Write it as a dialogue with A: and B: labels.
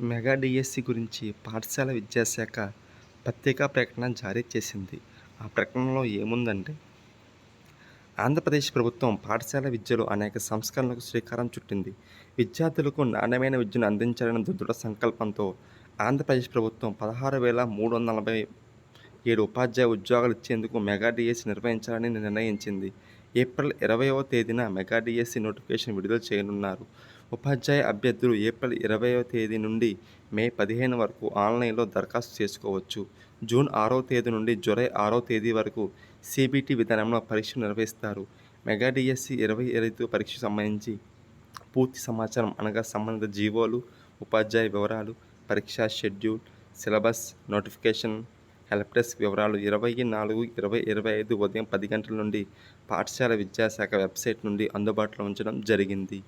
A: Mega DSC గురించి పాఠశాల విద్యాశాఖ ప్రత్యేక ప్రకటన జారీ చేసింది. ఆ ప్రకటనలో ఏముందంటే ఆంధ్రప్రదేశ్ ప్రభుత్వం పాఠశాల విద్యలో అనేక సంస్కరణలకు శ్రీకారం చుట్టింది. విద్యార్థులకు నాణ్యమైన విద్యను అందించాలనే దృఢ సంకల్పంతో ఆంధ్రప్రదేశ్ ప్రభుత్వం పదహారు వేల మూడు వందల నలభై ఏడు ఉపాధ్యాయ ఉద్యోగాలు ఇచ్చేందుకు మెగా డిఎస్సి నిర్వహించాలని నిర్ణయించింది. ఏప్రిల్ ఇరవైవ తేదీన మెగా డిఎస్సి నోటిఫికేషన్ విడుదల చేయనున్నారు. ఉపాధ్యాయ అభ్యర్థులు ఏప్రిల్ ఇరవైవ తేదీ నుండి మే పదిహేను వరకు ఆన్లైన్లో దరఖాస్తు చేసుకోవచ్చు. జూన్ ఆరవ తేదీ నుండి జూలై ఆరో తేదీ వరకు సిబిటి విధానంలో పరీక్ష నిర్వహిస్తారు. మెగా డిఎస్సి ఇరవై ఐదు పరీక్షకు సంబంధించి పూర్తి సమాచారం అనగా సంబంధిత జీవోలు ఉపాధ్యాయ వివరాలు పరీక్షా schedule syllabus notification help desk వివరాలు ఇరవై నాలుగు ఇరవై ఇరవై ఐదు ఉదయం పది గంటల నుండి పాఠశాల విద్యాశాఖ వెబ్సైట్ నుండి అందుబాటులో ఉంచడం జరిగింది.